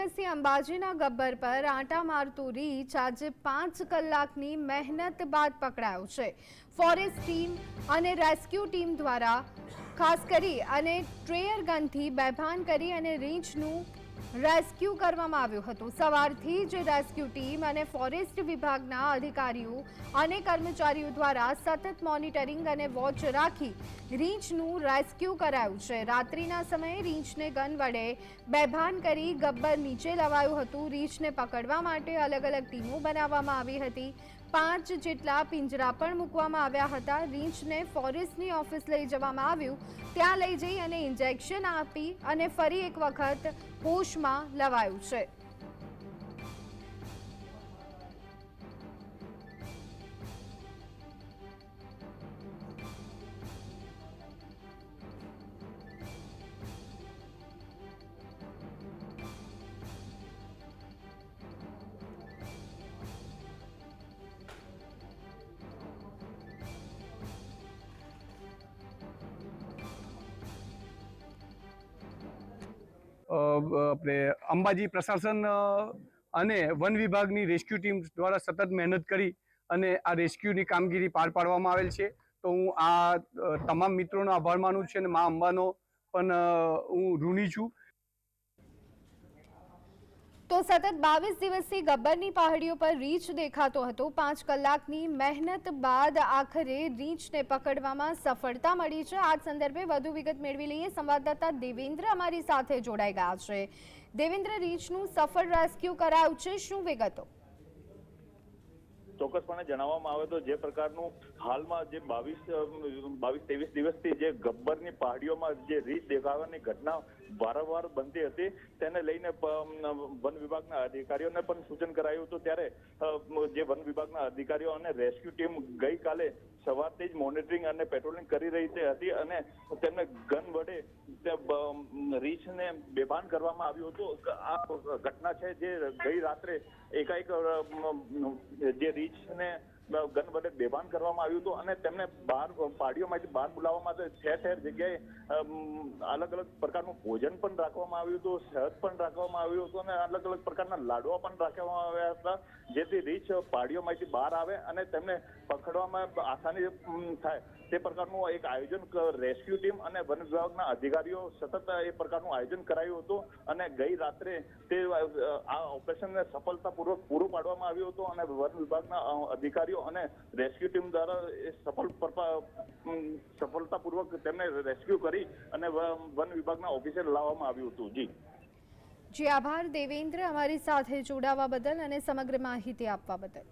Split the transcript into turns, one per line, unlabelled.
દિવસીય અંબાજીના ગબ્બર પર આંટા મારતું રીંછ આજે પાંચ કલાકની મહેનત બાદ પકડાયો છે. ફોરેસ્ટ ટીમ અને રેસ્ક્યુ ટીમ દ્વારા ખાસ કરી અને ટ્રેયર ગનથી બેભાન કરી અને રીંછનું રેસ્ક્યુ કરવામાં આવ્યું હતું. સવારથી જ રેસ્ક્યુ ટીમ અને ફોરેસ્ટ વિભાગના અધિકારીઓ અને કર્મચારીઓ દ્વારા સતત મોનિટરિંગ અને વોચ રાખી રીંછનું રેસ્ક્યુ કરાયું છે. રાત્રિના સમયે રીંછને ગન વડે બેભાન કરી ગબ્બર નીચે લવાયું હતું. રીંછને પકડવા માટે અલગ અલગ ટીમો બનાવવામાં આવી હતી. પાંચ જેટલા પિંજરા પણ મૂકવામાં આવ્યા હતા. રીંછને ફોરેસ્ટની ઓફિસ લઈ જવામાં આવ્યું. ત્યાં લઈ જઈ અને ઇન્જેક્શન આપી અને ફરી એક વખત હોશમાં લવાયું છે.
આપણે અંબાજી પ્રશાસન અને વન વિભાગની રેસ્ક્યુ ટીમ દ્વારા સતત મહેનત કરી અને આ રેસ્ક્યુની કામગીરી પાર પાડવામાં આવેલ છે. તો હું આ તમામ મિત્રોનો આભાર માનું છું અને મા અંબાનો પણ હું ઋણી છું.
તો સતત બાવીસ દિવસથી ગબ્બરની પહાડીઓ પર રીંછ દેખાતો હતો. પાંચ કલાકની મહેનત બાદ આખરે રીંછને પકડવામાં સફળતા મળી છે. આ સંદર્ભે વધુ વિગત મેળવી લઈએ. સંવાદદાતા દેવેન્દ્ર અમારી સાથે જોડાઈ ગયા છે. દેવેન્દ્ર, રીંછનું સફળ રેસ્ક્યુ કરાયું છે. શું વિગતો?
ચોક્કસપણે જણાવવામાં આવે તો જે પ્રકારનું હાલમાં જે બાવીસ બાવીસ ત્રેવીસ દિવસથી જે ગબ્બરની પહાડીઓમાં જે રીત દેખાવાની ઘટના વારંવાર બનતી હતી તેને લઈને વન વિભાગના અધિકારીઓને પણ સૂચન કરાયું હતું. ત્યારે જે વન વિભાગના અધિકારીઓ અને રેસ્ક્યુ ટીમ ગઈકાલે સવારથી જ મોનિટરિંગ અને પેટ્રોલિંગ કરી રહી હતી અને તેમને ગન વડે રીંછને બેભાન કરવામાં આવ્યું હતું. આ ઘટના છે જે ગઈ રાત્રે એકાએક અ, મ, જે રીંછને ગન વડે બેભાન કરવામાં આવ્યું હતું અને તેમને બહાર પાડીઓમાંથી બહાર બોલાવવામાં માટે ઠેર ઠેર જગ્યાએ અલગ અલગ પ્રકારનું ભોજન પણ રાખવામાં આવ્યું હતું શહેદ પણ રાખવામાં આવ્યું હતું અને અલગ અલગ પ્રકારના લાડવા પણ રાખવામાં આવ્યા હતા જેથી રીંછ પાડીઓમાંથી બહાર આવે અને તેમને પકડવામાં આસાની થાય. તે પ્રકારનું એક આયોજન રેસ્ક્યુ ટીમ અને વન વિભાગના અધિકારીઓ સતત એ પ્રકારનું આયોજન કરાયું હતું અને ગઈ રાત્રે તે આ ઓપરેશનને સફળતાપૂર્વક પૂરું પાડવામાં આવ્યું હતું અને વન વિભાગના અ, અને રેસ્ક્યુ ટીમ દ્વારા એ સફળ સફળતાપૂર્વક તેમને રેસ્ક્યુ કરી અને વન વિભાગના ઓફિસે લાવવામાં આવ્યું હતું. જી.
જી, આભાર દેવેન્દ્ર અમારી સાથે જોડાવા બદલ અને સમગ્ર માહિતી આપવા બદલ.